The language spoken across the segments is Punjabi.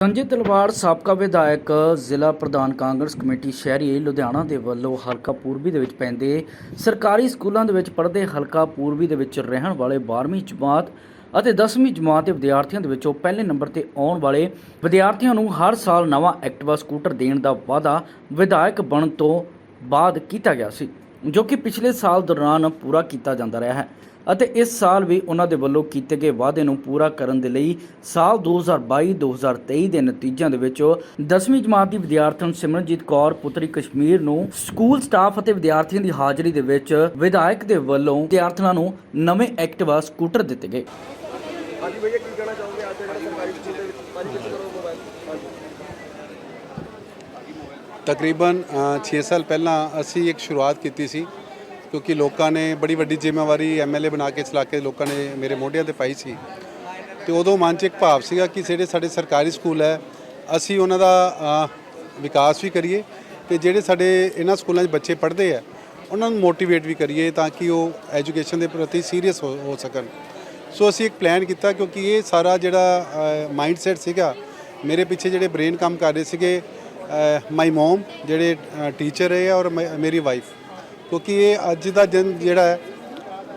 ਸੰਜੇ ਤਲਵਾੜ ਸਾਬਕਾ ਵਿਧਾਇਕ, ਜ਼ਿਲ੍ਹਾ ਪ੍ਰਧਾਨ ਕਾਂਗਰਸ ਕਮੇਟੀ ਸ਼ਹਿਰੀ ਲੁਧਿਆਣਾ ਦੇ ਵੱਲੋਂ ਹਲਕਾ ਪੂਰਬੀ ਦੇ ਵਿੱਚ ਪੈਂਦੇ ਸਰਕਾਰੀ ਸਕੂਲਾਂ ਦੇ ਵਿੱਚ ਪੜ੍ਹਦੇ ਹਲਕਾ ਪੂਰਬੀ ਦੇ ਵਿੱਚ ਰਹਿਣ ਵਾਲੇ 12ਵੀਂ ਜਮਾਤ ਅਤੇ 10ਵੀਂ ਜਮਾਤ ਦੇ ਵਿਦਿਆਰਥੀਆਂ ਦੇ ਵਿੱਚੋਂ ਪਹਿਲੇ ਨੰਬਰ ਤੇ ਆਉਣ ਵਾਲੇ ਵਿਦਿਆਰਥੀਆਂ ਨੂੰ ਹਰ ਸਾਲ ਨਵਾਂ ਐਕਟਿਵਾ ਸਕੂਟਰ ਦੇਣ ਦਾ ਵਾਅਦਾ ਵਿਧਾਇਕ ਬਣਨ ਤੋਂ ਬਾਅਦ ਕੀਤਾ ਗਿਆ ਸੀ। ਜੋ ਕਿ ਪਿਛਲੇ ਸਾਲ ਦੌਰਾਨ ਪੂਰਾ ਕੀਤਾ ਜਾਂਦਾ ਰਿਹਾ ਹੈ ਅਤੇ ਇਸ ਸਾਲ ਵੀ ਉਹਨਾਂ ਦੇ ਵੱਲੋਂ ਕੀਤੇ ਗਏ ਵਾਅਦੇ ਨੂੰ ਪੂਰਾ ਕਰਨ ਦੇ ਲਈ ਸਾਲ 2022-2023 ਦੇ ਨਤੀਜਿਆਂ ਦੇ ਵਿੱਚ 10ਵੀਂ ਜਮਾਤ ਦੀ ਵਿਦਿਆਰਥਣ ਸਿਮਰਨਜੀਤ ਕੌਰ, ਪੁੱਤਰੀ ਕਸ਼ਮੀਰ ਨੂੰ ਸਕੂਲ ਸਟਾਫ ਅਤੇ ਵਿਦਿਆਰਥੀਆਂ ਦੀ ਹਾਜ਼ਰੀ ਦੇ ਵਿੱਚ ਵਿਧਾਇਕ ਦੇ ਵੱਲੋਂ ਵਿਦਿਆਰਥਣਾਂ ਨੂੰ ਨਵੇਂ ਐਕਟਿਵਾ ਸਕੂਟਰ ਦਿੱਤੇ ਗਏ। ਹਾਂਜੀ ਭਈਆ, ਕੀ ਕਹਿਣਾ ਚਾਹੋਗੇ? ਅੱਜ ਜਿਹੜਾ ਸਰਕਾਰੀ ਸਕੂਲ ਦੇ ਵਿੱਚ ਪੰਜ ਕਰੋ ਮੋਬਾਈਲ ਹਾਂਜੀ। ਤਕਰੀਬਨ 6 ਸਾਲ ਪਹਿਲਾਂ ਅਸੀਂ ਇੱਕ ਸ਼ੁਰੂਆਤ ਕੀਤੀ ਸੀ, ਕਿਉਂਕਿ ਲੋਕਾਂ ਨੇ ਬੜੀ ਵੱਡੀ ਜ਼ਿੰਮੇਵਾਰੀ ਐਮਐਲਏ ਬਣਾ ਕੇ ਚਲਾ ਕੇ ਲੋਕਾਂ ਨੇ ਮੇਰੇ ਮੋਢਿਆਂ ਤੇ ਪਾਈ ਸੀ। ਤੇ ਉਦੋਂ ਮਨ 'ਚ ਇੱਕ ਭਾਵ ਸੀਗਾ ਕਿ ਜਿਹੜੇ ਸਾਡੇ ਸਰਕਾਰੀ ਸਕੂਲ ਹੈ, ਅਸੀਂ ਉਹਨਾਂ ਦਾ ਵਿਕਾਸ ਵੀ ਕਰੀਏ ਤੇ ਜਿਹੜੇ ਸਾਡੇ ਇਹਨਾਂ ਸਕੂਲਾਂ 'ਚ ਬੱਚੇ ਪੜ੍ਹਦੇ ਆ, ਉਹਨਾਂ ਨੂੰ ਮੋਟੀਵੇਟ ਵੀ ਕਰੀਏ ਤਾਂ ਕਿ ਉਹ ਐਜੂਕੇਸ਼ਨ ਦੇ ਪ੍ਰਤੀ ਸੀਰੀਅਸ ਹੋ ਹੋ ਸਕਣ। ਸੋ ਅਸੀਂ ਇੱਕ ਪਲਾਨ ਕੀਤਾ ਕਿਉਂਕਿ ਇਹ ਸਾਰਾ ਜਿਹੜਾ ਮਾਈਂਡਸੈਟ ਸੀਗਾ, ਮੇਰੇ ਪਿੱਛੇ ਜਿਹੜੇ ਬ੍ਰੇਨ ਕੰਮ ਕਰ ਰਹੇ ਸੀਗੇ ਮਾਈ ਮਮ ਜਿਹੜੇ ਟੀਚਰ ਹੈ ਔਰ ਮੈਂ- ਮੇਰੀ ਵਾਈਫ ਕਿਉਂਕਿ ਇਹ ਅੱਜ ਦਾ ਦਿਨ ਜਿਹੜਾ ਹੈ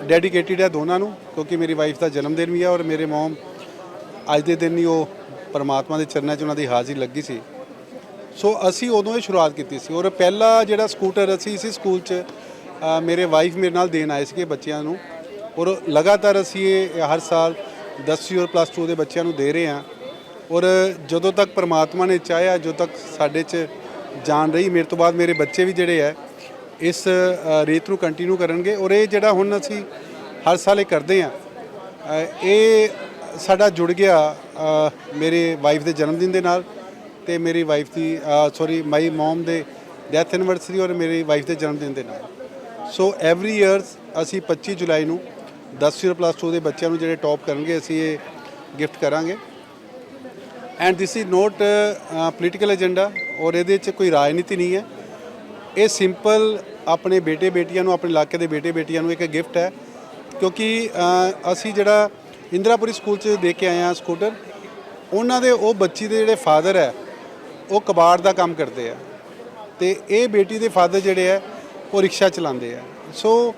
ਡੈਡੀਕੇਟਿਡ ਹੈ ਦੋਨਾਂ ਨੂੰ। ਕਿਉਂਕਿ ਮੇਰੀ ਵਾਈਫ ਦਾ ਜਨਮ ਦਿਨ ਵੀ ਹੈ ਔਰ ਮੇਰੇ ਮਮ ਅੱਜ ਦੇ ਦਿਨ ਹੀ ਉਹ ਪਰਮਾਤਮਾ ਦੇ ਚਰਨਾਂ 'ਚ ਉਹਨਾਂ ਦੀ ਹਾਜ਼ਰੀ ਲੱਗੀ ਸੀ। ਸੋ ਅਸੀਂ ਉਦੋਂ ਇਹ ਸ਼ੁਰੂਆਤ ਕੀਤੀ ਸੀ ਔਰ ਪਹਿਲਾ ਜਿਹੜਾ ਸਕੂਟਰ ਅਸੀਂ ਇਸੇ ਸਕੂਲ 'ਚ ਮੇਰੇ ਵਾਈਫ ਮੇਰੇ ਨਾਲ ਦੇਣ ਆਏ ਸੀਗੇ ਬੱਚਿਆਂ ਨੂੰ। ਔਰ ਲਗਾਤਾਰ ਅਸੀਂ ਇਹ ਹਰ ਸਾਲ 10ਵੀਂ ਔਰ ਪਲੱਸ 2 ਦੇ ਬੱਚਿਆਂ ਨੂੰ ਦੇ ਰਹੇ ਹਾਂ। ਔਰ ਜਦੋਂ ਤੱਕ ਪ੍ਰਮਾਤਮਾ ਨੇ ਚਾਹਿਆ, ਜਦੋਂ ਤੱਕ ਸਾਡੇ 'ਚ ਜਾਨ ਰਹੀ, ਮੇਰੇ ਤੋਂ ਬਾਅਦ ਮੇਰੇ ਬੱਚੇ ਵੀ ਜਿਹੜੇ ਹੈ ਇਸ ਰੀਤ ਨੂੰ ਕੰਟੀਨਿਊ ਕਰਨਗੇ। ਔਰ ਇਹ ਜਿਹੜਾ ਹੁਣ ਅਸੀਂ ਹਰ ਸਾਲ ਇਹ ਕਰਦੇ ਹਾਂ ਇਹ ਸਾਡਾ ਜੁੜ ਗਿਆ ਮੇਰੇ ਵਾਈਫ ਦੇ ਜਨਮ ਦਿਨ ਦੇ ਨਾਲ ਤੇ ਮੇਰੀ ਵਾਈਫ ਦੀ ਸੌਰੀ ਮਾਈ ਮਮ ਦੇ ਡੈਥ ਐਨਵਰਸਰੀ ਔਰ ਮੇਰੀ ਵਾਈਫ ਦੇ ਜਨਮ ਦਿਨ ਦੇ ਨਾਲ। ਸੋ ਐਵਰੀ ਇਅਰਸ ਅਸੀਂ 25 ਜੁਲਾਈ ਨੂੰ 10ਵੀਂ ਔਰ ਪਲੱਸ 2 ਦੇ ਬੱਚਿਆਂ ਨੂੰ ਜਿਹੜੇ ਟੌਪ ਕਰਨਗੇ, ਅਸੀਂ ਇਹ ਗਿਫਟ ਕਰਾਂਗੇ। And this is not political agenda ਔਰ ਇਹਦੇ 'ਚ ਕੋਈ ਰਾਜਨੀਤੀ ਨਹੀਂ ਹੈ। ਇਹ ਸਿੰਪਲ ਆਪਣੇ ਬੇਟੇ ਬੇਟੀਆਂ ਨੂੰ, ਆਪਣੇ ਇਲਾਕੇ ਦੇ ਬੇਟੇ ਬੇਟੀਆਂ ਨੂੰ ਇੱਕ ਗਿਫਟ ਹੈ। ਕਿਉਂਕਿ ਅਸੀਂ ਜਿਹੜਾ ਇੰਦਰਾਪੁਰੀ ਸਕੂਲ 'ਚ ਦੇਖ ਕੇ ਆਏ ਹਾਂ ਸਕੂਟਰ, ਉਹਨਾਂ ਦੇ ਉਹ ਬੱਚੀ ਦੇ ਜਿਹੜੇ ਫਾਦਰ ਹੈ, ਉਹ ਕਬਾੜ ਦਾ ਕੰਮ ਕਰਦੇ ਆ। ਤੇ ਇਹ ਬੇਟੀ ਦੇ ਫਾਦਰ ਜਿਹੜੇ ਆ ਉਹ ਰਿਕਸ਼ਾ ਚਲਾਉਂਦੇ ਆ। ਸੋ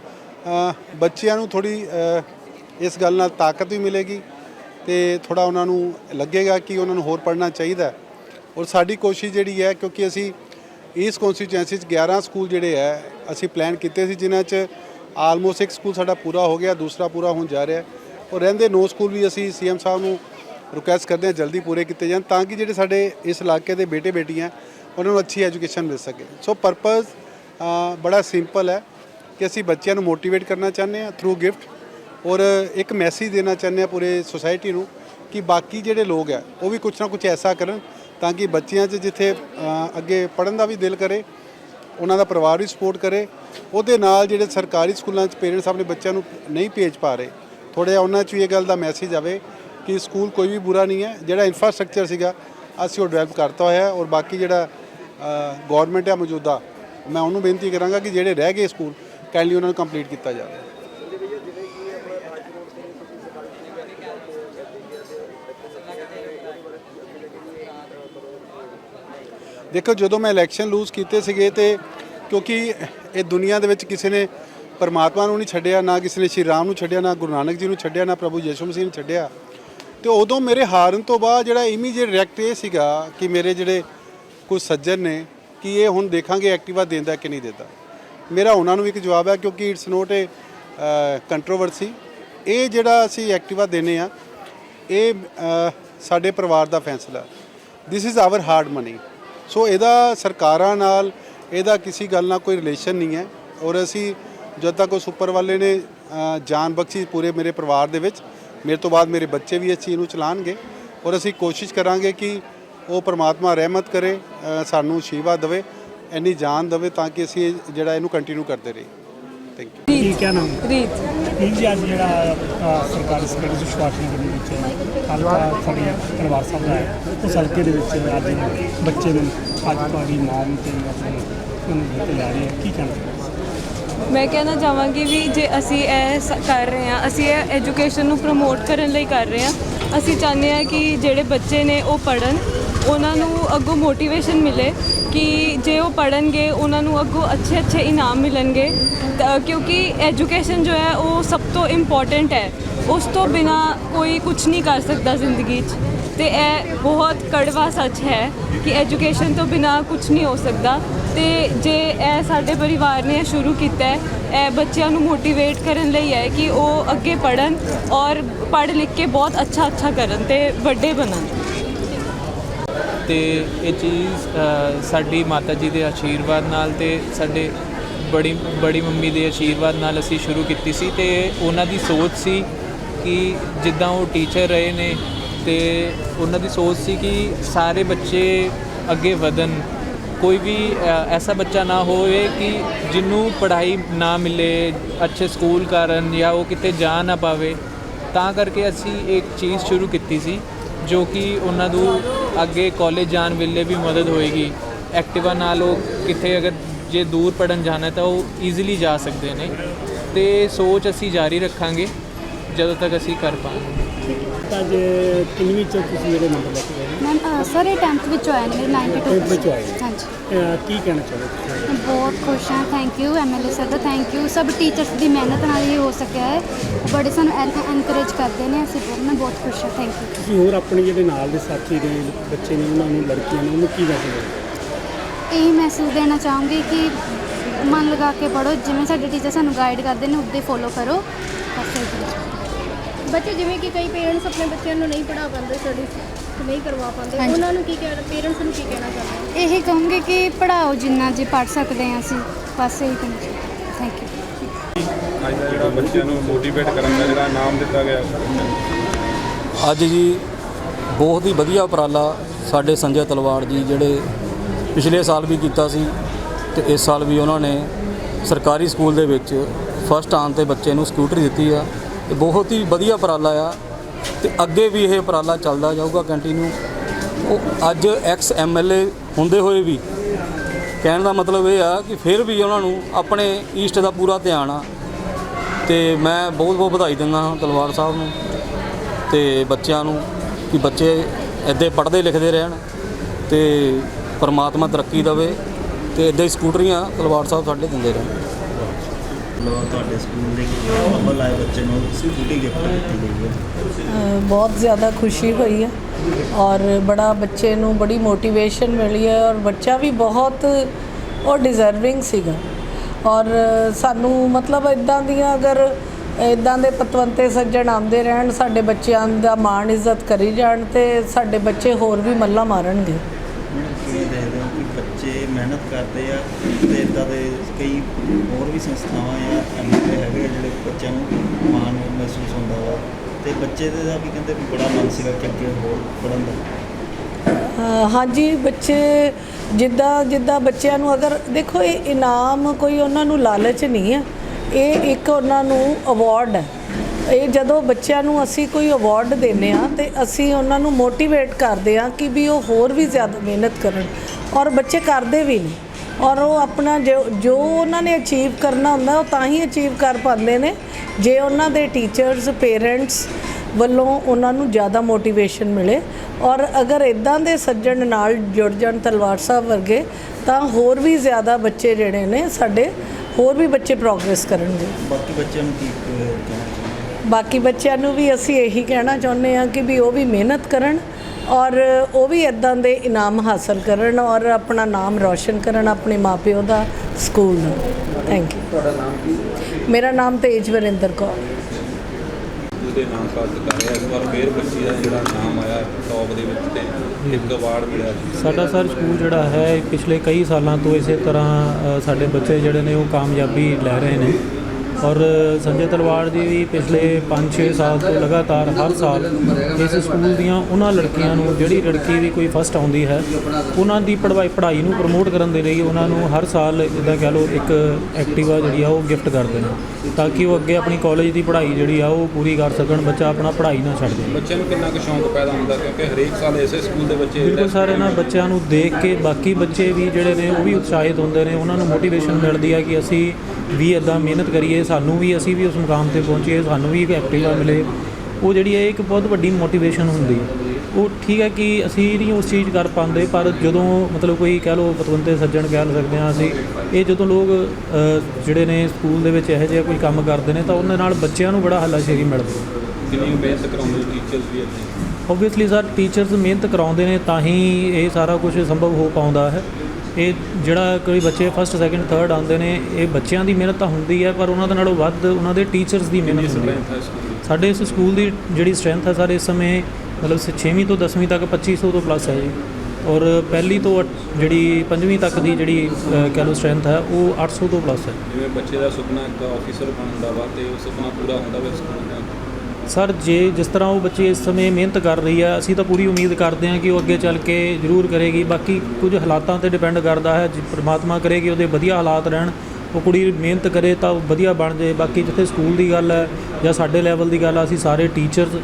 ਬੱਚਿਆਂ ਨੂੰ ਥੋੜੀ ਇਸ ਗੱਲ ਨਾਲ ਤਾਕਤ ਵੀ ਮਿਲੇਗੀ। ਤੇ ਥੋੜਾ ਉਹਨਾਂ ਨੂੰ ਲੱਗੇਗਾ ਕਿ ਉਹਨਾਂ ਨੂੰ ਹੋਰ ਪੜ੍ਹਨਾ ਚਾਹੀਦਾ ਔਰ ਸਾਡੀ ਕੋਸ਼ਿਸ਼ ਜਿਹੜੀ ਹੈ, ਕਿਉਂਕਿ ਅਸੀਂ ਇਸ ਕਨਸਟੀਚੁਐਂਸੀ 'ਚ 11 ਸਕੂਲ ਜਿਹੜੇ ਹੈ, ਅਸੀਂ ਪਲਾਨ ਕੀਤੇ ਸੀ, ਜਿਨ੍ਹਾਂ 'ਚ ਆਲਮੋਸਟ ਇੱਕ ਸਕੂਲ ਸਾਡਾ ਪੂਰਾ ਹੋ ਗਿਆ, ਦੂਸਰਾ ਪੂਰਾ ਹੋਣ ਜਾ ਰਿਹਾ ਔਰ ਰਹਿੰਦੇ 9 ਸਕੂਲ ਵੀ ਅਸੀਂ ਸੀਐਮ ਸਾਹਿਬ ਨੂੰ ਰਿਕੁਐਸਟ ਕਰਦੇ ਹਾਂ ਜਲਦੀ ਪੂਰੇ ਕੀਤੇ ਜਾਣ, ਤਾਂ ਕਿ ਜਿਹੜੇ ਸਾਡੇ ਇਸ ਇਲਾਕੇ ਦੇ ਬੇਟੇ ਬੇਟੀਆਂ ਉਹਨਾਂ ਨੂੰ ਅੱਛੀ ਐਜੂਕੇਸ਼ਨ ਮਿਲ ਸਕੇ। ਸੋ ਪਰਪਸ ਬੜਾ ਸਿੰਪਲ ਹੈ ਕਿ ਅਸੀਂ ਬੱਚਿਆਂ ਨੂੰ ਮੋਟੀਵੇਟ ਕਰਨਾ ਚਾਹੁੰਦੇ ਹਾਂ ਥਰੂ ਗਿਫਟ ਔਰ ਇੱਕ ਮੈਸੇਜ ਦੇਣਾ ਚਾਹੁੰਦੇ ਹਾਂ ਪੂਰੇ ਸੋਸਾਇਟੀ ਨੂੰ ਕਿ ਬਾਕੀ ਜਿਹੜੇ ਲੋਕ ਹੈ, ਉਹ ਵੀ ਕੁਝ ਨਾ ਕੁਝ ਐਸਾ ਕਰਨ ਤਾਂ ਕਿ ਬੱਚਿਆਂ 'ਚ ਜਿੱਥੇ ਅੱਗੇ ਪੜਨ ਦਾ ਵੀ ਦਿਲ ਕਰੇ, ਉਹਨਾਂ ਦਾ ਪਰਿਵਾਰ ਵੀ ਸਪੋਰਟ ਕਰੇ, ਉਹਦੇ ਨਾਲ ਜਿਹੜੇ ਸਰਕਾਰੀ ਸਕੂਲਾਂ 'ਚ ਪੇਰੈਂਟਸ ਆਪਣੇ ਬੱਚਿਆਂ ਨੂੰ ਨਹੀਂ ਭੇਜ ਪਾ ਰਹੇ, ਥੋੜ੍ਹਾ ਜਿਹਾ ਉਹਨਾਂ 'ਚ ਵੀ ਇਹ ਗੱਲ ਦਾ ਮੈਸੇਜ ਆਵੇ ਕਿ ਸਕੂਲ ਕੋਈ ਵੀ ਬੁਰਾ ਨਹੀਂ ਹੈ, ਜਿਹੜਾ ਇਨਫਰਾਸਟ੍ਰਕਚਰ ਸੀਗਾ, ਅਸੀਂ ਉਹ ਡਿਵੈਲਪ ਕਰਤਾ ਹੋਇਆ ਔਰ ਬਾਕੀ ਜਿਹੜਾ ਗਵਰਨਮੈਂਟ ਹੈ ਮੌਜੂਦਾ, ਮੈਂ ਉਹਨੂੰ ਬੇਨਤੀ ਕਰਾਂਗਾ ਕਿ ਜਿਹੜੇ ਰਹਿ ਗਏ ਸਕੂਲ ਕਾਈਂਡਲੀ ਉਹਨਾਂ ਨੂੰ ਕੰਪਲੀਟ ਕੀਤਾ ਜਾਵੇ। ਦੇਖੋ, ਜਦੋਂ ਮੈਂ ਇਲੈਕਸ਼ਨ ਲੂਜ਼ ਕੀਤੇ ਸੀਗੇ ਤੇ ਕਿਉਂਕਿ ਇਹ ਦੁਨੀਆ ਦੇ ਵਿੱਚ ਕਿਸੇ ਨੇ ਪਰਮਾਤਮਾ ਨੂੰ ਨਹੀਂ ਛੱਡਿਆ, ਨਾ ਕਿਸੇ ਨੇ ਸ਼੍ਰੀ ਰਾਮ ਨੂੰ ਛੱਡਿਆ, ਨਾ ਗੁਰੂ ਨਾਨਕ ਜੀ ਨੂੰ ਛੱਡਿਆ, ਨਾ ਪ੍ਰਭੂ ਯਿਸੂ ਮਸੀਹ ਨੂੰ ਛੱਡਿਆ। ਤੇ ਉਦੋਂ ਮੇਰੇ ਹਾਰਨ ਤੋਂ ਬਾਅਦ ਜਿਹੜਾ ਇਮੀਡੀਏਟ ਰਿਐਕਟ ਇਹ ਸੀਗਾ ਕਿ ਮੇਰੇ ਜਿਹੜੇ ਕੁਝ ਸੱਜਣ ਨੇ ਕਿ ਇਹ ਹੁਣ ਦੇਖਾਂਗੇ ਐਕਟਿਵਾ ਦਿੰਦਾ ਕਿ ਨਹੀਂ ਦਿੰਦਾ। ਮੇਰਾ ਉਹਨਾਂ ਨੂੰ ਵੀ ਇੱਕ ਜਵਾਬ ਹੈ ਕਿਉਂਕਿ ਇਟਸ ਨੋਟ ਏ ਕੰਟਰੋਵਰਸੀ ਇਹ ਜਿਹੜਾ ਅਸੀਂ ਐਕਟਿਵਾ ਦੇਨੇ ਆ, ਇਹ ਸਾਡੇ ਪਰਿਵਾਰ ਦਾ ਫੈਸਲਾ। This is our hard money so ਇਹਦਾ ਸਰਕਾਰਾਂ ਨਾਲ ਇਹਦਾ ਕਿਸੇ ਗੱਲ ਨਾਲ ਕੋਈ ਰਿਲੇਸ਼ਨ ਨਹੀਂ ਹੈ। ਔਰ ਅਸੀਂ ਜਦ ਤੱਕ ਉਸ ਉੱਪਰ ਵਾਲੇ ਨੇ ਜਾਨ ਬਖਸ਼ੀ ਪੂਰੇ ਮੇਰੇ ਪਰਿਵਾਰ ਦੇ ਵਿੱਚ ਮੇਰੇ ਤੋਂ ਬਾਅਦ ਮੇਰੇ ਬੱਚੇ ਵੀ ਇਸ ਚੀਜ਼ ਨੂੰ ਚਲਾਣਗੇ। ਔਰ ਅਸੀਂ ਕੋਸ਼ਿਸ਼ ਕਰਾਂਗੇ ਕਿ ਉਹ ਪ੍ਰਮਾਤਮਾ ਰਹਿਮਤ ਕਰੇ ਸਾਨੂੰ ਸ਼ੀਵਾ ਦੇਵੇ ਇੰਨੀ ਜਾਨ ਦੇਵੇ ਤਾਂ ਕਿ ਅਸੀਂ ਇਹ ਜਿਹੜਾ ਇਹਨੂੰ ਕੰਟੀਨਿਊ ਕਰਦੇ ਰਹੀਏ। ਥੈਂਕ ਯੂ ਕੀ ਨਾਮ? ਰੀਤ ਜੀ ਅੱਜ ਜਿਹੜਾ ਸਰਕਾਰੀ ਸ਼ੁਰੂਆਤ ਦੇ ਵਿੱਚ ਹਲਕਾ ਸਾਡੀ ਪਰਿਵਾਰ ਸਾਹਿਬ ਦਾ ਹੈ। ਉਸ ਹਲਕੇ ਦੇ ਵਿੱਚ ਅੱਜ ਬੱਚੇ ਨੂੰ ਅੱਜ ਤੁਹਾਡੀ ਮਾਮ ਤੇ ਆਪਣੇ ਉਹਨੂੰ ਤੇ ਲੈ ਰਹੇ ਆ। ਕੀ ਕਹਿਣਾ ਮੈਂ ਕਹਿਣਾ ਚਾਹਾਂਗੀ ਵੀ ਜੇ ਅਸੀਂ ਇਹ ਸ- ਕਰ ਰਹੇ ਹਾਂ, ਅਸੀਂ ਇਹ ਐਜੂਕੇਸ਼ਨ ਨੂੰ ਪ੍ਰਮੋਟ ਕਰਨ ਲਈ ਕਰ ਰਹੇ ਹਾਂ, ਅਸੀਂ ਚਾਹੁੰਦੇ ਹਾਂ ਕਿ ਜਿਹੜੇ ਬੱਚੇ ਨੇ ਉਹ ਪੜਨ ਉਹਨਾਂ ਨੂੰ ਅੱਗੋਂ ਮੋਟੀਵੇਸ਼ਨ ਮਿਲੇ ਕਿ ਜੇ ਉਹ ਪੜਨਗੇ ਉਹਨਾਂ ਨੂੰ ਅੱਗੋਂ ਅੱਛੇ ਅੱਛੇ ਇਨਾਮ ਮਿਲਣਗੇ। ਕਿਉਂਕਿ ਐਜੂਕੇਸ਼ਨ ਜੋ ਹੈ ਉਹ ਸਭ ਤੋਂ ਇੰਪੋਰਟੈਂਟ ਹੈ। ਉਸ ਤੋਂ ਬਿਨਾ ਕੋਈ ਕੁਝ ਨਹੀਂ ਕਰ ਸਕਦਾ ਜ਼ਿੰਦਗੀ 'ਚ। ਤੇ ਇਹ ਬਹੁਤ ਕੜਵਾ ਸੱਚ ਹੈ ਕਿ ਐਜੂਕੇਸ਼ਨ ਤੋਂ ਬਿਨਾ ਕੁਝ ਨਹੀਂ ਹੋ ਸਕਦਾ। ਤੇ ਜੇ ਇਹ ਸਾਡੇ ਪਰਿਵਾਰ ਨੇ ਇਹ ਸ਼ੁਰੂ ਕੀਤਾ ਹੈ, ਇਹ ਬੱਚਿਆਂ ਨੂੰ ਮੋਟੀਵੇਟ ਕਰਨ ਲਈ ਹੈ ਕਿ ਉਹ ਅੱਗੇ ਪੜਨ ਔਰ ਪੜ੍ਹ ਲਿਖ ਕੇ ਬਹੁਤ ਅੱਛਾ ਅੱਛਾ ਕਰਨ ਤੇ ਵੱਡੇ ਬਣਨ। ਤੇ ਇਹ ਚੀਜ਼ ਸਾਡੀ ਮਾਤਾ ਜੀ ਦੇ ਆਸ਼ੀਰਵਾਦ ਨਾਲ ਤੇ ਸਾਡੇ ਬੜੀ ਬੜੀ ਮੰਮੀ ਦੇ ਆਸ਼ੀਰਵਾਦ ਨਾਲ ਅਸੀਂ ਸ਼ੁਰੂ ਕੀਤੀ ਸੀ ਤੇ ਉਹਨਾਂ ਦੀ ਸੋਚ ਸੀ ਕਿ ਜਿੱਦਾਂ ਉਹ ਟੀਚਰ ਰਹੇ ਨੇ ਤੇ ਉਹਨਾਂ ਦੀ ਸੋਚ ਸੀ ਕਿ ਸਾਰੇ ਬੱਚੇ ਅੱਗੇ ਵਧਣ। ਕੋਈ ਵੀ ਐਸਾ ਬੱਚਾ ਨਾ ਹੋਵੇ ਕਿ ਜਿਹਨੂੰ ਪੜ੍ਹਾਈ ਨਾ ਮਿਲੇ, ਅੱਛੇ ਸਕੂਲ ਕਾਰਨ ਜਾਂ ਉਹ ਕਿਤੇ ਜਾ ਨਾ ਪਾਵੇ। ਤਾਂ ਕਰਕੇ ਅਸੀਂ ਇੱਕ ਚੀਜ਼ ਸ਼ੁਰੂ ਕੀਤੀ ਸੀ, ਜੋ ਕਿ ਉਹਨਾਂ ਨੂੰ ਅੱਗੇ ਕਾਲਜ ਜਾਣ ਵੇਲੇ ਵੀ ਮਦਦ ਹੋਏਗੀ। ਐਕਟਿਵਾ ਨਾਲ ਉਹ ਕਿਤੇ ਅਗਰ ਜੇ ਦੂਰ ਪੜਨ ਜਾਣਾ ਤਾਂ ਉਹ ਈਜ਼ੀਲੀ ਜਾ ਸਕਦੇ ਨੇ। ਤੇ ਸੋਚ ਅਸੀਂ ਜਾਰੀ ਰੱਖਾਂਗੇ। ਜਦੋਂ ਤੱਕ ਅਸੀਂ ਕਰ ਪਾਵਾਂਗੇ। ਤਾਂ ਜੇ ਕਿੰਨਵੀਂ ਚ ਤੁਸੀਂ ਮੇਰੇ ਨੰਬਰ ਲੈ ਕੇ ਆਏ ਮੈਮ ਸਰ ਇਹ 10th ਵਿੱਚ ਆਇਆ ਨੇ ਮੇਰੇ 92% 10th ਵਿੱਚ ਆਏ। ਹਾਂਜੀ। ਅਹ ਕੀ ਕਹਿਣਾ ਚਾਹੋਗੇ? ਤੁਸੀਂ? ਬਹੁਤ ਖੁਸ਼ ਹਾਂ। ਥੈਂਕ ਯੂ ਐਮਐਲਏ ਸਰ ਦਾ ਥੈਂਕ ਯੂ ਸਭ ਟੀਚਰਸ ਦੀ ਮਿਹਨਤ ਨਾਲ ਹੀ ਹੋ ਸਕਿਆ ਹੈ। ਬੜੇ ਸਾਨੂੰ ਐਨਕਰੇਜ ਕਰਦੇ ਨੇ। ਅਸੀਂ ਬਹੁਤ ਮੈਂ ਬਹੁਤ ਖੁਸ਼ ਹਾਂ। ਥੈਂਕ ਯੂ ਤੁਸੀਂ ਹੋਰ ਆਪਣੇ ਜਿਹੜੇ ਨਾਲ ਦੇ ਸਾਥੀ ਨੇ ਬੱਚੇ ਨੇ ਉਹਨਾਂ ਨੂੰ ਲੜਕੀਆਂ ਨੇ ਉਹਨੂੰ ਕੀ ਦੱਸੋਗੇ ਇਹੀ ਮੈਸੇਜ ਦੇਣਾ ਚਾਹੂੰਗੀ ਕਿ ਮਨ ਲਗਾ ਕੇ ਪੜੋ ਜਿਵੇਂ ਸਾਡੇ ਟੀਚਰ ਸਾਨੂੰ ਗਾਈਡ ਕਰਦੇ ਨੇ ਉੱਦੇ ਫੋਲੋ ਕਰੋ। ਬਸ ਇਹ। ਬੱਚੇ ਜਿਵੇਂ ਕਿ ਕਈ ਪੇਰੈਂਟਸ ਆਪਣੇ ਬੱਚਿਆਂ ਨੂੰ ਨਹੀਂ ਪੜ੍ਹਾ ਪਾਉਂਦੇ ਸਟੱਡੀ ਨਹੀਂ ਕਰਵਾ ਪਾਉਂਦੇ। ਹਾਂਜੀ। ਉਹਨਾਂ ਨੂੰ ਕੀ ਕਹਿਣਾ ਪੇਰੈਂਟਸ ਨੂੰ ਕੀ ਕਹਿਣਾ ਚਾਹੁੰਦੇ ਇਹੀ ਕਹੂੰਗੀ ਕਿ ਪੜਾਓ ਜਿੰਨਾ ਜੇ ਪੜ ਸਕਦੇ ਹਾਂ ਅਸੀਂ ਬਸ ਇਹੀ ਕਹਿਣਾ ਥੈਂਕ ਯੂ ਅੱਜ ਦਾ ਜਿਹੜਾ ਬੱਚਿਆਂ ਨੂੰ ਮੋਟੀਵੇਟ ਕਰਨ ਦਾ ਜਿਹੜਾ ਨਾਮ ਦਿੱਤਾ ਗਿਆ। ਅੱਜ ਜੀ ਬਹੁਤ ਹੀ ਵਧੀਆ ਉਪਰਾਲਾ ਸਾਡੇ ਸੰਜੇ ਤਲਵਾੜ ਜੀ ਜਿਹੜੇ ਪਿਛਲੇ ਸਾਲ ਵੀ ਕੀਤਾ ਸੀ ਤੇ ਇਸ ਸਾਲ ਵੀ ਉਹਨਾਂ ਨੇ ਸਰਕਾਰੀ ਸਕੂਲ ਦੇ ਵਿੱਚ ਫਸਟ ਆਨ ਤੇ ਬੱਚੇ ਨੂੰ ਸਕੂਟਰੀ ਦਿੱਤੀ ਆ। ਇਹ ਬਹੁਤ ਹੀ ਵਧੀਆ ਉਪਰਾਲਾ ਆ ਤੇ ਅੱਗੇ ਵੀ ਇਹ ਉਪਰਾਲਾ ਚੱਲਦਾ ਜਾਊਗਾ ਕੰਟੀਨਿਊ ਉਹ ਅੱਜ ਐਕਸ ਐਮਐਲਏ ਹੁੰਦੇ ਹੋਏ ਵੀ ਕਹਿਣ ਦਾ ਮਤਲਬ ਇਹ ਆ ਕਿ ਫਿਰ ਵੀ ਉਹਨਾਂ ਨੂੰ ਆਪਣੇ ਈਸਟ ਦਾ ਪੂਰਾ ਧਿਆਨ ਆ। ਤੇ ਮੈਂ ਬਹੁਤ ਬਹੁਤ ਵਧਾਈ ਦਿੰਦਾ ਹਾਂ ਤਲਵਾਰ ਸਾਹਿਬ ਨੂੰ ਤੇ ਬੱਚਿਆਂ ਨੂੰ ਕਿ ਬੱਚੇ ਇੱਦਾਂ ਪੜ੍ਹਦੇ ਲਿਖਦੇ ਰਹਿਣ ਤੇ ਪਰਮਾਤਮਾ ਤਰੱਕੀ ਦੇਵੇ ਤੇ ਇੱਦਾਂ ਹੀ ਸਕੂਟਰੀਆਂ ਤਲਵਾਰ ਸਾਹਿਬ ਸਾਡੇ ਦਿੰਦੇ ਰਹਿਣ। ਲੋ ਤੁਹਾਡੇ ਸਕੂਲ ਦੇ ਅੱਵਲ ਆਏ ਬੱਚੇ ਨੂੰ? ਸਕੂਟੀ ਗਿਫਟ ਕੀਤੀ ਗਈ ਹੈ? ਬਹੁਤ ਜ਼ਿਆਦਾ ਖੁਸ਼ੀ ਹੋਈ ਹੈ ਔਰ ਬੜਾ ਬੱਚੇ ਨੂੰ ਬੜੀ ਮੋਟੀਵੇਸ਼ਨ ਮਿਲੀ ਹੈ ਔਰ ਬੱਚਾ ਵੀ ਬਹੁਤ ਉਹ ਡਿਜ਼ਰਵਿੰਗ ਸੀਗਾ। ਔਰ ਸਾਨੂੰ ਮਤਲਬ ਇਦਾਂ ਦੀਆਂ ਅਗਰ ਇਦਾਂ ਦੇ ਪਤਵੰਤੇ ਸੱਜਣ ਆਉਂਦੇ ਰਹਿਣ, ਸਾਡੇ ਬੱਚਿਆਂ ਦਾ ਮਾਣ ਇੱਜ਼ਤ ਕਰੀ ਜਾਣ ਤੇ ਸਾਡੇ ਬੱਚੇ ਹੋਰ ਵੀ ਮੱਲਾ ਮਾਰਨਗੇ। ਕਿਵੇਂ ਦੇਖਦੇ ਹੋ ਕਿ ਬੱਚੇ ਮਿਹਨਤ ਕਰਦੇ ਆ ਤੇ ਇਦਾਂ ਦੇ ਕਈ ਹੋਰ ਵੀ ਸੰਸਥਾਵਾਂ ਜਾਂ ਐਮਐਲਏ ਹੈਗੇ ਆ ਜਿਹੜੇ ਬੱਚਿਆਂ ਨੂੰ ਮਾਣ ਮਹਿਸੂਸ ਹੁੰਦਾ ਵਾ ਤੇ ਬੱਚੇ ਦੇ ਦਾ ਵੀ ਕਹਿੰਦੇ ਵੀ ਬੜਾ ਮਨ ਸੀਗਾ ਕਿ ਅੱਗੇ ਹੋਰ ਪੜ੍ਹਨ ਦਾ। ਹਾਂਜੀ, ਬੱਚੇ ਜਿੱਦਾਂ ਜਿੱਦਾਂ ਬੱਚਿਆਂ ਨੂੰ ਅਗਰ ਦੇਖੋ, ਇਹ ਇਨਾਮ ਕੋਈ ਉਹਨਾਂ ਨੂੰ ਲਾਲਚ ਨਹੀਂ ਹੈ ਇਹ ਇੱਕ ਉਹਨਾਂ ਨੂੰ ਅਵਾਰਡ ਹੈ ਇਹ ਜਦੋਂ ਬੱਚਿਆਂ ਨੂੰ ਅਸੀਂ ਕੋਈ ਅਵਾਰਡ ਦਿੰਦੇ ਆ ਤੇ ਅਸੀਂ ਉਹਨਾਂ ਨੂੰ ਮੋਟੀਵੇਟ ਕਰਦੇ ਆ ਕਿ ਵੀ ਉਹ ਹੋਰ ਵੀ ਜ਼ਿਆਦਾ ਮਿਹਨਤ ਕਰਨ ਔਰ ਬੱਚੇ ਕਰਦੇ ਵੀ ਨੇ ਔਰ ਉਹ ਆਪਣਾ ਜੋ ਜੋ ਉਹਨਾਂ ਨੇ ਅਚੀਵ ਕਰਨਾ ਹੁੰਦਾ ਉਹ ਤਾਂ ਹੀ ਅਚੀਵ ਕਰ ਪਾਉਂਦੇ ਨੇ ਜੇ ਉਹਨਾਂ ਦੇ ਟੀਚਰਸ ਪੇਰੈਂਟਸ ਵੱਲੋਂ ਉਹਨਾਂ ਨੂੰ ਜ਼ਿਆਦਾ ਮੋਟੀਵੇਸ਼ਨ ਮਿਲੇ ਔਰ ਅਗਰ ਇਦਾਂ ਦੇ ਸੱਜਣ ਨਾਲ ਜੁੜ ਜਾਣ ਤਲਵਾਰ ਸਾਹਿਬ ਵਰਗੇ ਤਾਂ ਹੋਰ ਵੀ ਜ਼ਿਆਦਾ ਬੱਚੇ ਜਿਹੜੇ ਨੇ ਸਾਡੇ ਹੋਰ ਵੀ ਬੱਚੇ ਪ੍ਰੋਗਰੈਸ ਕਰਨਗੇ। ਬਾਕੀ ਬੱਚਿਆਂ ਨੂੰ ਕੀ ਕਹਿਣਾ ਬਾਕੀ ਬੱਚਿਆਂ ਨੂੰ ਵੀ ਅਸੀਂ ਇਹੀ ਕਹਿਣਾ ਚਾਹੁੰਦੇ ਹਾਂ ਕਿ ਵੀ ਉਹ ਵੀ ਮਿਹਨਤ ਕਰਨ ਔਰ ਉਹ ਵੀ ਇਦਾਂ ਦੇ ਇਨਾਮ ਹਾਸਲ ਕਰਨ ਔਰ ਆਪਣਾ ਨਾਮ ਰੌਸ਼ਨ ਕਰਨ ਆਪਣੇ ਮਾਪਿਓ ਦਾ ਸਕੂਲ ਦਾ। ਥੈਂਕ ਯੂ ਤੁਹਾਡਾ ਨਾਮ ਕੀ? ਮੇਰਾ ਨਾਮ ਤੇਜ ਵਰਿੰਦਰ ਕੌਰ। ਉਹਦੇ ਨਾਮ ਪ੍ਰਾਪਤ ਕਰ ਰਿਹਾ। ਇਸ ਵਾਰ ਫੇਰ ਬੱਚੀ ਦਾ ਜਿਹੜਾ ਨਾਮ ਆਇਆ ਟੌਪ ਦੇ ਵਿੱਚ ਤੇ ਇੱਕ ਅਵਾਰਡ ਮਿਲਿਆ ਸਾਡਾ ਸਰ ਸਕੂਲ ਜਿਹੜਾ ਹੈ ਪਿਛਲੇ ਕਈ ਸਾਲਾਂ ਤੋਂ ਇਸੇ ਤਰ੍ਹਾਂ ਸਾਡੇ ਬੱਚੇ ਜਿਹੜੇ ਨੇ ਉਹ ਕਾਮਯਾਬੀ ਲੈ ਰਹੇ ਨੇ। ਔਰ ਸੰਜੇ ਤਲਵਾੜ ਜੀ ਵੀ ਪਿਛਲੇ 5-6 ਸਾਲ ਤੋਂ ਲਗਾਤਾਰ ਹਰ ਸਾਲ ਇਸ ਸਕੂਲ ਦੀਆਂ ਉਹਨਾਂ ਲੜਕੀਆਂ ਨੂੰ ਜਿਹੜੀ ਲੜਕੀ ਵੀ ਕੋਈ ਫਸਟ ਆਉਂਦੀ ਹੈ ਉਹਨਾਂ ਦੀ ਪੜ੍ਹਾਈ ਪੜ੍ਹਾਈ ਨੂੰ ਪ੍ਰਮੋਟ ਕਰਨ ਦੇ ਲਈ ਉਹਨਾਂ ਨੂੰ ਹਰ ਸਾਲ ਜਿੱਦਾਂ ਕਹਿ ਲਓ ਇੱਕ ਐਕਟਿਵਾ ਜਿਹੜੀ ਆ ਉਹ ਗਿਫਟ ਕਰਦੇ ਨੇ ਤਾਂ ਕਿ ਉਹ ਅੱਗੇ ਆਪਣੀ ਕਾਲਜ ਦੀ ਪੜ੍ਹਾਈ ਜਿਹੜੀ ਆ ਉਹ ਪੂਰੀ ਕਰ ਸਕਣ ਬੱਚਾ ਆਪਣਾ ਪੜ੍ਹਾਈ ਨਾ ਛੱਡ ਦੇ ਬੱਚਿਆਂ ਨੂੰ ਕਿੰਨਾ ਕੁ ਸ਼ੌਂਕ ਪੈਦਾ ਹੁੰਦਾ ਕਿਉਂਕਿ ਹਰੇਕ ਸਾਲ ਇਸੇ ਸਕੂਲ ਦੇ ਬੱਚੇ ਬਿਲਕੁਲ ਸਰ ਇਹਨਾਂ ਬੱਚਿਆਂ ਨੂੰ ਦੇਖ ਕੇ ਬਾਕੀ ਬੱਚੇ ਵੀ ਜਿਹੜੇ ਨੇ ਉਹ ਵੀ ਉਤਸ਼ਾਹਿਤ ਹੁੰਦੇ ਨੇ ਉਹਨਾਂ ਨੂੰ ਮੋਟੀਵੇਸ਼ਨ ਮਿਲਦੀ ਹੈ ਕਿ ਅਸੀਂ ਵੀ ਇਦਾਂ ਮਿਹਨਤ ਕਰੀਏ ਸਾਨੂੰ ਵੀ ਅਸੀਂ ਵੀ ਉਸ ਮੁਕਾਮ ਤੇ ਪਹੁੰਚੀਏ ਸਾਨੂੰ ਵੀ ਇੱਕ ਐਕਟਿਵਾ ਮਿਲੇ। ਉਹ ਜਿਹੜੀ ਹੈ ਇੱਕ ਬਹੁਤ ਵੱਡੀ ਮੋਟੀਵੇਸ਼ਨ ਹੁੰਦੀ ਹੈ। ਉਹ ਠੀਕ ਹੈ ਕਿ ਅਸੀਂ ਨਹੀਂ ਉਸ ਚੀਜ਼ ਕਰ ਪਾਉਂਦੇ ਪਰ ਜਦੋਂ ਮਤਲਬ ਕੋਈ ਕਹਿ ਲਓ ਪਤਵੰਤੇ ਸੱਜਣ ਕਹਿ ਸਕਦੇ ਹਾਂ ਅਸੀਂ ਇਹ ਜਦੋਂ ਲੋਕ ਜਿਹੜੇ ਨੇ ਸਕੂਲ ਦੇ ਵਿੱਚ ਇਹੋ ਜਿਹਾ ਕੋਈ ਕੰਮ ਕਰਦੇ ਨੇ ਤਾਂ ਉਹਨਾਂ ਨਾਲ ਬੱਚਿਆਂ ਨੂੰ ਬੜਾ ਹੱਲਾਸ਼ੇਰੀ ਮਿਲਦੀ ਹੈ। ਕਿੰਨੀ ਮਿਹਨਤ ਕਰਾਉਂਦੇ ਟੀਚਰਸ ਵੀ ਇੱਥੇ? ਓਬਵੀਅਸਲੀ ਸਰ ਟੀਚਰਸ ਮਿਹਨਤ ਕਰਾਉਂਦੇ ਨੇ ਤਾਂ ਹੀ ਇਹ ਸਾਰਾ ਕੁਝ ਸੰਭਵ ਹੋ ਪਾਉਂਦਾ ਹੈ। ਇਹ ਜਿਹੜਾ ਕੋਈ ਬੱਚੇ ਫਸਟ ਸੈਕਿੰਡ ਥਰਡ ਆਉਂਦੇ ਨੇ ਇਹ ਬੱਚਿਆਂ ਦੀ ਮਿਹਨਤ ਤਾਂ ਹੁੰਦੀ ਹੈ ਪਰ ਉਹਨਾਂ ਦੇ ਨਾਲੋਂ ਵੱਧ ਉਹਨਾਂ ਦੇ ਟੀਚਰਸ ਦੀ ਮਿਹਨਤ ਹੁੰਦੀ ਹੈ? ਸਾਡੇ ਇਸ ਸਕੂਲ ਦੀ ਜਿਹੜੀ ਸਟਰੈਂਥ ਹੈ ਸਰ ਇਸ ਸਮੇਂ ਮਤਲਬ 6ਵੀਂ ਤੋਂ 10ਵੀਂ ਤੱਕ 2500 ਤੋਂ ਪਲੱਸ ਹੈ ਜੀ। ਔਰ ਪਹਿਲੀ ਤੋਂ ਜਿਹੜੀ ਪੰਜਵੀਂ ਤੱਕ ਦੀ ਜਿਹੜੀ ਕਹਿ ਲਓ ਸਟਰੈਂਥ ਹੈ ਉਹ 800 ਤੋਂ ਪਲੱਸ ਹੈ। ਜਿਵੇਂ ਬੱਚੇ ਦਾ ਸੁਪਨਾ ਇੱਕ ਆਫੀਸਰ ਬਣਨ ਦਾ ਵਾ ਤੇ ਉਹ ਸੁਪਨਾ ਪੂਰਾ ਹੁੰਦਾ ਵਾ ਸਕੂਲ ਸਰ, ਜੇ ਜਿਸ ਤਰ੍ਹਾਂ ਉਹ ਬੱਚੇ ਇਸ ਸਮੇਂ ਮਿਹਨਤ ਕਰ ਰਹੀ ਹੈ ਅਸੀਂ ਤਾਂ ਪੂਰੀ ਉਮੀਦ ਕਰਦੇ ਹਾਂ ਕਿ ਉਹ ਅੱਗੇ ਚੱਲ ਕੇ ਜ਼ਰੂਰ ਕਰੇਗੀ। ਬਾਕੀ ਕੁਝ ਹਾਲਾਤਾਂ ਤੇ ਡਿਪੈਂਡ ਕਰਦਾ ਹੈ, ਜੇ ਪ੍ਰਮਾਤਮਾ ਕਰੇ ਕਿ ਉਹਦੇ ਵਧੀਆ ਹਾਲਾਤ ਰਹਿਣ, ਉਹ ਕੁੜੀ ਮਿਹਨਤ ਕਰੇ ਤਾਂ ਉਹ ਵਧੀਆ ਬਣ ਜਾਏ। ਬਾਕੀ ਜਿੱਥੇ ਸਕੂਲ ਦੀ ਗੱਲ ਹੈ ਜਾਂ ਸਾਡੇ ਲੈਵਲ ਦੀ ਗੱਲ ਆ, ਅਸੀਂ ਸਾਰੇ ਟੀਚਰਸ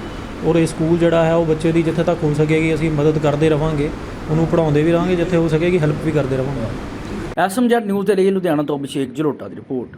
ਔਰ ਇਹ ਸਕੂਲ ਜਿਹੜਾ ਹੈ, ਉਹ ਬੱਚੇ ਦੀ ਜਿੱਥੇ ਤੱਕ ਹੋ ਸਕੇਗੀ, ਅਸੀਂ ਮਦਦ ਕਰਦੇ ਰਵਾਂਗੇ। ਉਹਨੂੰ ਪੜ੍ਹਾਉਂਦੇ ਵੀ ਰਵਾਂਗੇ ਜਿੱਥੇ ਹੋ ਸਕੇਗੀ ਹੈਲਪ ਵੀ ਕਰਦੇ ਰਵਾਂਗੇ। ਐਸਐਮਜੈਡ ਨਿਊਜ਼ ਦੇ ਲਈ ਲੁਧਿਆਣਾ ਤੋਂ ਅਭਿਸ਼ੇਕ ਜਲੋਟਾ ਦੀ ਰਿਪੋਰਟ।